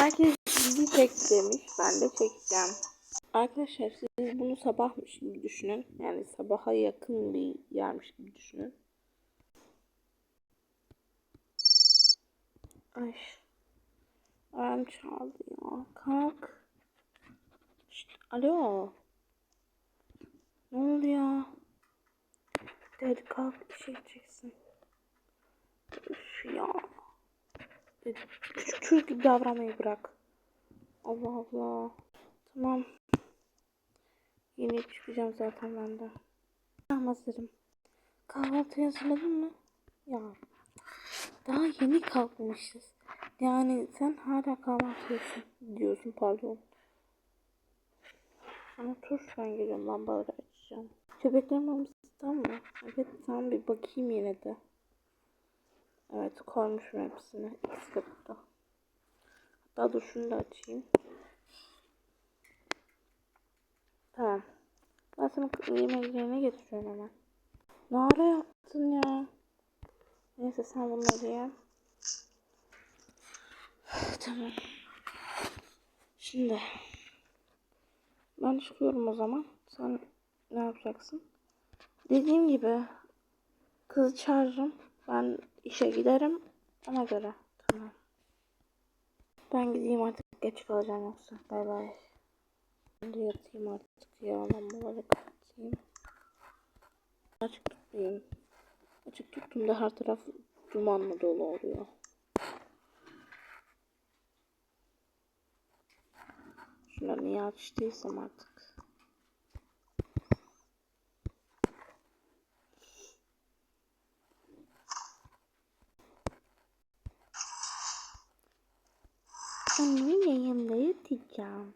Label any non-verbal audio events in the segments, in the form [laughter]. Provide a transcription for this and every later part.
Herkes dizi çek demiş. Ben de çekeceğim. Arkadaşlar siz bunu sabahmış gibi düşünün. Yani sabaha yakın bir yermiş gibi düşünün. Ay. Alarm çaldı ya. Kalk. Şşt, alo. Ne oluyor? Hadi kalk işe gideceksin. Üf ya. Gibi davranmayı bırak. Allah Allah. Tamam. Yeni çıkacağım zaten ben de. Tamam hazırım. Kahvaltı hazırladın mı? Ya. Daha yeni kalkmışız. Yani sen hala kahvaltı diyorsun, pardon. Ama tur ben geliyorum lambaları açacağım. Köpeklerin maması tam mı? Evet tamam bir bakayım yine de. Evet koymuşum hepsini. İkisi de. Hatta dur şunu da açayım. Tamam. Ben sana yemeklerine getiriyorum hemen. Ne ara yaptın ya? Neyse sen bunları ye. tamam. Şimdi ben çıkıyorum o zaman. Sen ne yapacaksın? Dediğim gibi kızı çağırırım. Ben işe giderim. Ona göre. Tamam. Ben gideyim artık geç kalacağım yoksa. Bay bay. De yatayım artık ya. Lambaları kapatayım. Açık tutmayayım. Açık tuttuğumda her taraf dumanla dolu oluyor. Şunları niye açtıysam artık. Annemin yanımda yatacağım.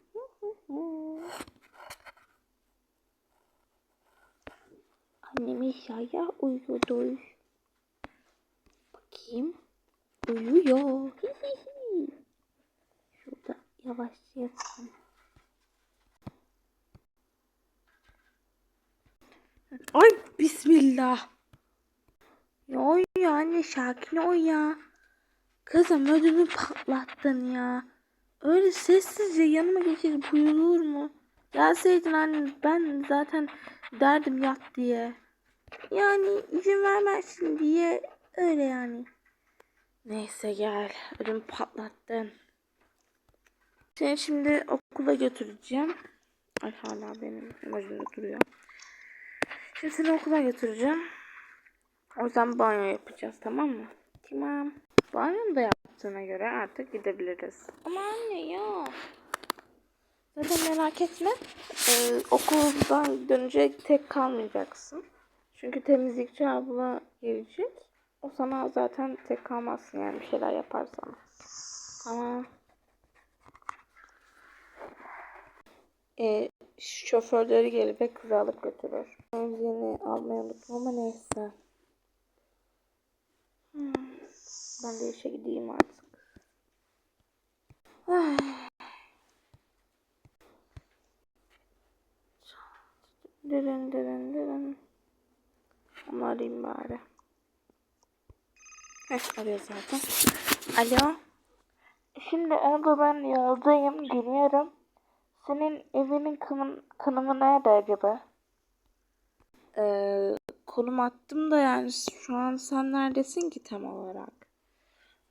Annem aşağıya uyudu. Bakayım. Uyuyor. Şurada yavaş yatsın. Ay bismillah. Ya ya anne sakin ol ya. Kızım ödümü patlattın ya. Öyle sessizce yanıma geçip uyulur mu? Gelseydin anne ben zaten derdim yat diye. Yani izin vermezsin diye öyle yani. Neyse gel. Ödümü patlattın. Seni şimdi okula götüreceğim. Ay hala benim imajımda duruyor. Şimdi seni okula götüreceğim. O yüzden banyo yapacağız tamam mı? Tamam. Banyo da yaptığına göre artık gidebiliriz. Ama anne ya. Zaten merak etme. Ee, okuldan dönünce tek kalmayacaksın. Çünkü temizlikçi abla gelecek. O sana zaten tek kalmazsın yani bir şeyler yaparsan. Tamam. Ee, şoförleri gelip kızı alıp götürür. Yeni almayı unuttum ama neyse. Hmm. Ben de işe gideyim artık. Ay. Dırın dırın dırın. Onu arayayım bari. Heh arıyor zaten. Alo. Şimdi orada ben yoldayım. Geliyorum. Senin evinin kanım, kanımı nerede acaba? Ee, konum attım da yani şu an sen neredesin ki tam olarak?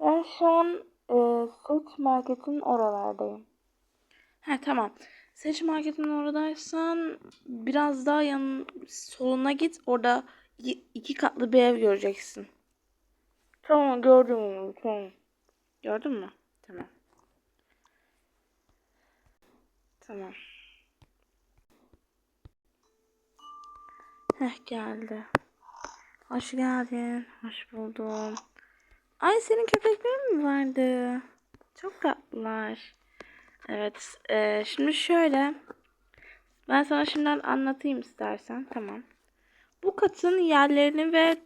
Ben şu an e, Seç Market'in oralardayım. Ha tamam. Seç Market'in oradaysan biraz daha yan soluna git. Orada iki katlı bir ev göreceksin. Tamam gördüm onu. Tamam. Gördün mü? Tamam. Tamam. Heh geldi. Hoş geldin. Hoş buldum. Ay senin köpeklerin mi vardı? Çok tatlılar. Evet. E, şimdi şöyle. Ben sana şimdiden anlatayım istersen. Tamam. Bu katın yerlerini ve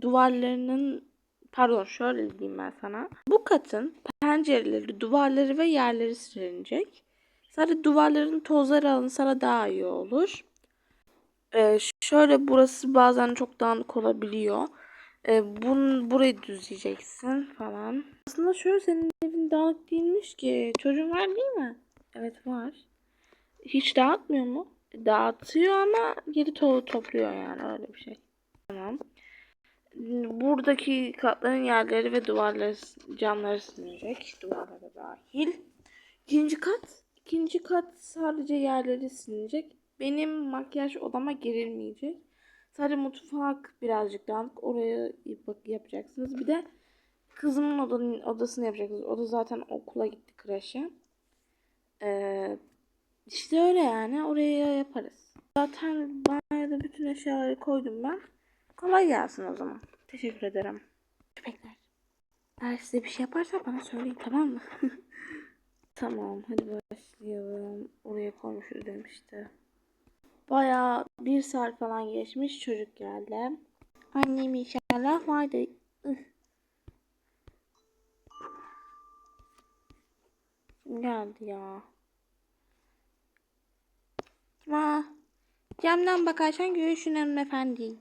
duvarlarının pardon şöyle diyeyim ben sana. Bu katın pencereleri, duvarları ve yerleri silinecek. Sadece duvarların tozları alınsa daha iyi olur. Ee, şöyle burası bazen çok dağınık olabiliyor. E, bun, burayı düzleyeceksin falan. Aslında şöyle senin evin dağınık değilmiş ki. Çocuğun var değil mi? Evet var. Hiç dağıtmıyor mu? Dağıtıyor ama geri to topluyor yani öyle bir şey. Tamam. Buradaki katların yerleri ve duvarları, camları silinecek. Duvarlara dahil. İkinci kat. ikinci kat sadece yerleri silinecek. Benim makyaj odama girilmeyecek. Sadece mutfak birazcık dağınık. Oraya bak yapacaksınız. Bir de kızımın odanın, odasını yapacaksınız. O da zaten okula gitti kreşe. Ee, işte öyle yani. Oraya yaparız. Zaten banyoda bütün eşyaları koydum ben. Kolay gelsin o zaman. Teşekkür ederim. Köpekler. Eğer size bir şey yaparsa bana söyleyin tamam mı? [laughs] tamam hadi başlayalım. Oraya koymuşuz demişti. Bayağı bir saat falan geçmiş çocuk geldi. Annem inşallah vardı. Geldi ya? Ma, camdan bakarsan görürsün hanımefendi.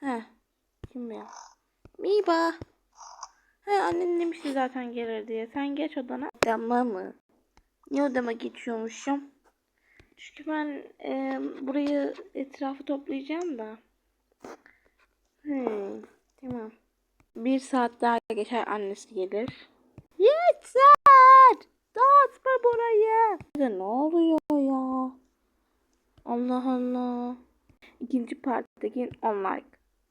He, kim ya? Miba. He, annen demişti zaten gelir diye. Sen geç odana. Odama mı? Ne odama geçiyormuşum? Çünkü ben e, burayı etrafı toplayacağım da. Hmm, tamam. Bir saat daha geçer annesi gelir. Yeter! Dağıtma burayı. Ne oluyor ya? Allah Allah. İkinci parttaki 10 like.